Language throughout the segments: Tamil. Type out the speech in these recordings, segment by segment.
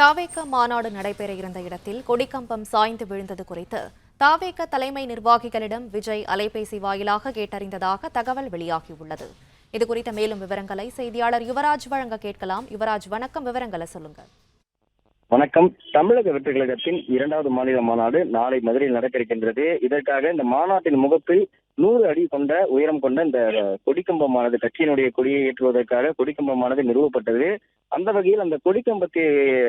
தாவேக்க மாநாடு நடைபெற இருந்த இடத்தில் கொடிக்கம்பம் சாய்ந்து விழுந்தது குறித்து தாவேக்க தலைமை நிர்வாகிகளிடம் விஜய் அலைபேசி வாயிலாக கேட்டறிந்ததாக தகவல் வெளியாகியுள்ளது. இதுகுறித்த மேலும் விவரங்களை செய்தியாளர் யுவராஜ் வழங்க கேட்கலாம். யுவராஜ் வணக்கம். விவரங்களை சொல்லுங்க வணக்கம். தமிழக வெற்றி கழகத்தின் இரண்டாவது மாநில மாநாடு நாளை மதுரையில் நடைபெறுகின்றது. இதற்காக இந்த மாநாட்டின் முகப்பில் நூறு அடி கொண்ட உயரம் கொண்ட இந்த கொடிக்கம்பமானது கட்சியினுடைய கொடியை ஏற்றுவதற்காக கொடிக்கம்பமானது நிறுவப்பட்டது. அந்த வகையில் அந்த கொடிக்கம்பத்தை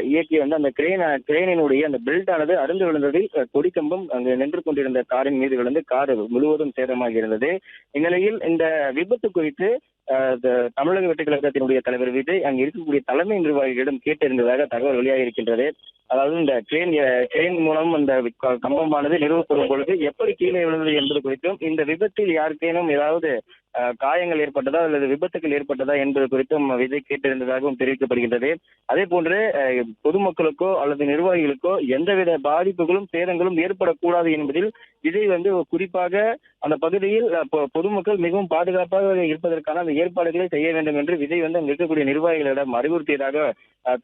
இயக்கி வந்து அந்த கிரேன கிரேனினுடைய அந்த பெல்ட் ஆனது அருந்து விழுந்ததில் கொடிக்கம்பம் அங்கு நின்று கொண்டிருந்த காரின் மீது விழுந்து கார் முழுவதும் சேதமாகி இருந்தது. இந்நிலையில் இந்த விபத்து குறித்து தமிழக வெற்றி கழகத்தினுடைய தலைவர் விஜய் அங்கே இருக்கக்கூடிய தலைமை நிர்வாகிகளிடம் கேட்டிருந்ததாக தகவல் வெளியாக இருக்கின்றது அதாவது இந்த கிரேன் கிரேன் மூலம் அந்த கம்பமானது நிறுவப்படும் பொழுது எப்படி கீழே விழுந்தது என்பது குறித்தும் இந்த விபத்தில் யாருக்கேனும் ஏதாவது காயங்கள் ஏற்பட்டதா அல்லது விபத்துகள் ஏற்பட்டதா என்பது குறித்தும் விஜய் கேட்டிருந்ததாகவும் தெரிவிக்கப்படுகின்றது. அதே போன்று பொதுமக்களுக்கோ அல்லது நிர்வாகிகளுக்கோ எந்தவித பாதிப்புகளும் சேதங்களும் ஏற்படக்கூடாது என்பதில் விஜய் வந்து குறிப்பாக அந்த பகுதியில் பொதுமக்கள் மிகவும் பாதுகாப்பாக இருப்பதற்கான அந்த ஏற்பாடுகளை செய்ய வேண்டும் என்று விஜய் வந்து அங்கு இருக்கக்கூடிய நிர்வாகிகளிடம் அறிவுறுத்தியதாக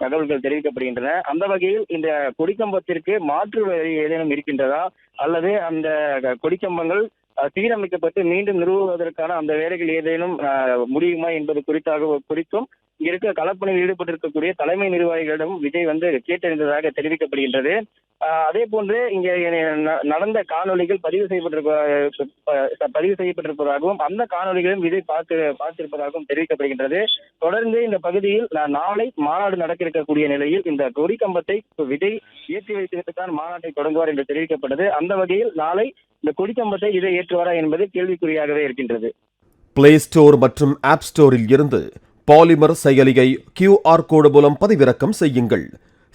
தகவல்கள் தெரிவிக்கப்படுகின்றன. அந்த வகையில் இந்த கொடிக்கம்பத்திற்கு மாற்று வழி ஏதேனும் இருக்கின்றதா? அல்லது அந்த கொடிக்கம்பங்கள் சீரமைக்கப்பட்டு மீண்டும் நிறுவுவதற்கான அந்த வேலைகள் ஏதேனும் முடியுமா என்பது குறித்தாக குறித்தும் இருக்க களப்பணியில் ஈடுபட்டிருக்கக்கூடிய தலைமை நிர்வாகிகளிடம் விஜய் வந்து கேட்டறிந்ததாக தெரிவிக்கப்படுகின்றது. அதே போன்று இங்கே ந- நடந்த காணொலிகள் பதிவு செய்யப்பட்டிருப்ப பதிவு செய்யப்பட்டிருப்பதாகவும் அந்த காணொளிகளையும் விஜய் பார்த்து பார்த்திருப்பதாகவும் தெரிவிக்கப்படுகின்றது. தொடர்ந்து இந்த பகுதியில் நாளை மாநாடு நடக்க இருக்கக்கூடிய நிலையில் இந்த கொடி கம்பத்தை விஜய் ஏற்றி வைத்ததற்கான மாநாட்டை தொடங்குவார் என்று தெரிவிக்கப்பட்டது. அந்த வகையில் நாளை இந்த கொடி கம்பத்தை விஜய் ஏற்றுவாரா என்பது கேள்விக்குறியாகவே இருக்கின்றது. பிளே ஸ்டோர் மற்றும் ஆப் ஸ்டோரில் இருந்து பாலிமர் செயலியை கியூஆர் கோடு மூலம் பதிவிறக்கம் செய்யுங்கள்.